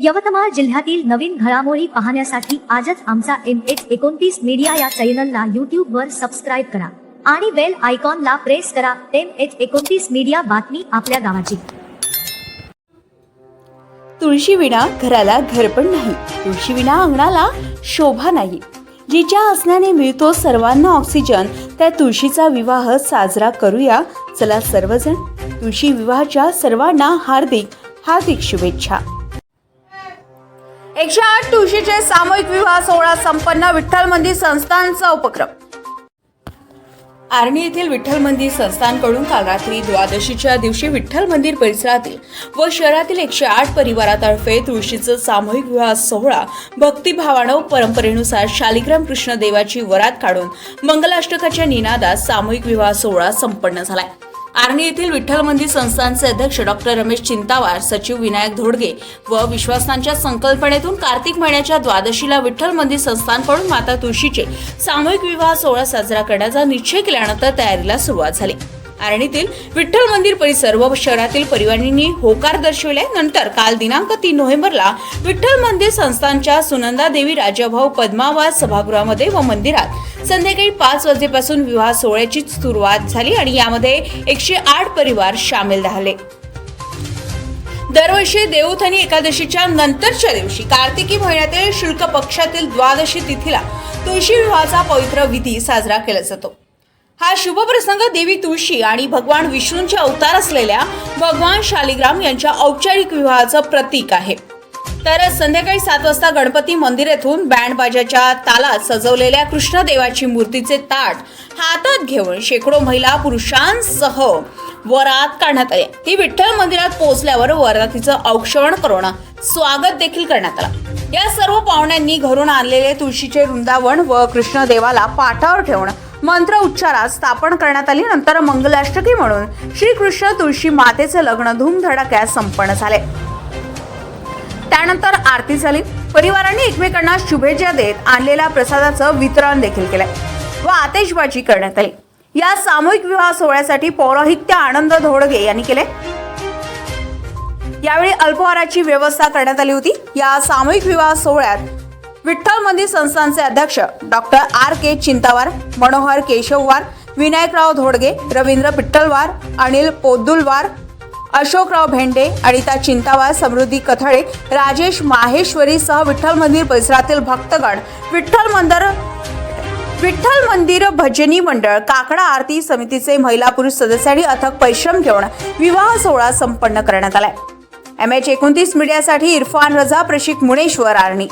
यवतमाळ जिल्ह्यातील नवीन घडामोडी पाहण्यासाठी आजच आमचा एम एच एकोणतीस मीडिया या चॅनलला यूट्यूबवर सबस्क्राईब करा आणि बेल आयकॉनला प्रेस करा एम एच एकोणतीस मीडिया बातमी आपल्या गावाची. तुळशी विणा घराला घर पण नाही. तुळशी विणा अंगणाला शोभा नाही. जिच्या असण्याने मिळतो सर्वांना ऑक्सिजन. त्या तुळशीचा विवाह साजरा करूया. चला सर्वजण तुळशी विवाहाच्या सर्वांना हार्दिक हार्दिक शुभेच्छा. एकशे आठ तुळशीचे सामूहिक विवाह सोहळा संपन्न. विठ्ठल मंदिर संस्थानचा उपक्रम. आर्णी येथील विठ्ठल मंदिर संस्थानकडून काल रात्री द्वादशीच्या दिवशी विठ्ठल मंदिर परिसरातील व शहरातील एकशे आठ परिवारातर्फे तुळशीचं सामूहिक विवाह सोहळा भक्तिभावानं परंपरेनुसार शालिग्राम कृष्ण देवाची वरात काढून मंगलाष्टकाच्या निनादात सामूहिक विवाह सोहळा संपन्न झालाय. आर्णी येथील विठ्ठल मंदिर संस्थानचे अध्यक्ष डॉक्टर रमेश चिंतावार सचिव विनायक धोडगे व विश्वासांच्या संकल्पनेतून कार्तिक महिन्याच्या द्वादशीला विठ्ठल मंदिर संस्थानकडून माता तुळशीचे सामूहिक विवाह सोहळा साजरा करण्याचा निश्चय केल्यानंतर तयारीला सुरुवात झाली. आर्णीतील विठ्ठल मंदिर परिसर व शहरातील परिवारांनी होकार दर्शविले नंतर काल दिनांक तीन नोव्हेंबरला विठ्ठल मंदिर संस्थानच्या सुनंदा देवी राजाभाऊ पद्मावास सभागृहामध्ये व मंदिरात संध्याकाळी पाच वाजेपासून विवाह सोहळ्याची सुरुवात झाली आणि यामध्ये एकशे आठ परिवार सामील झाले. दरवर्षी देवउथानी एकादशीच्या नंतरच्या दिवशी कार्तिकी महिन्यातील शुल्क पक्षातील द्वादशी तिथीला तुळशी विवाहाचा पवित्र विधी साजरा केला जातो. हा शुभ प्रसंग देवी तुळशी आणि भगवान विष्णूंचे अवतार असलेल्या भगवान शालिग्राम यांच्या औपचारिक विवाहाचं प्रतीक आहे. तर संध्याकाळी सात वाजता गणपती मंदिर येथून बँड बाजाच्या तालात सजवलेल्या कृष्णदेवाची मूर्तीचे ताट हातात घेऊन शेकडो महिला पुरुषांसह वरात काढण्यात आली ती विठ्ठल मंदिरात पोहोचल्यावर वरातीचं औक्षवण करून स्वागत देखील करण्यात आलं. या सर्व पाहुण्यांनी घरून आणलेले तुळशीचे वृंदावन व कृष्णदेवाला पाठावर ठेवणं. मंत्र उच्चारात स्थापन करण्यात आली नंतर मंगलाष्टकी म्हणून श्रीकृष्ण तुळशी मातेचे लग्न धूमधडाक्यात संपन्न झाले. त्यानंतर आरती झाली. परिवारांनी एकमेकांना शुभेच्छा देत आणलेल्या प्रसादाचं वितरण देखील केलं व आतेशबाजी करण्यात आली. या सामूहिक विवाह सोहळ्यासाठी पौरोहित्य आनंद धोडगे यांनी केले. यावेळी अल्पहाराची व्यवस्था करण्यात आली होती. या सामूहिक विवाह सोहळ्यात विठ्ठल मंदिर संस्थानचे अध्यक्ष doctor R K Chintawar Manohar Keshavwar Vinayakrao Dhodge Ravindra Pitthalwar Anil Poddulwar Ashokrao Bhende Anita Chintawar Samruddhi Kathale Rajesh Maheshwari सह विठ्ठल मंदिर परिसरातील भक्तगण विठ्ठल मंदिर विठ्ठल मंदिर भजनी मंडळ काकडा आरती समितीचे महिला पुरुष सदस्यांनी अथक परिश्रम घेऊन विवाह सोहळा संपन्न करण्यात आलाय. एम एच एकोणतीस मीडियासाठी इरफान रजा प्रशिक मुणेश्वर आर्णी.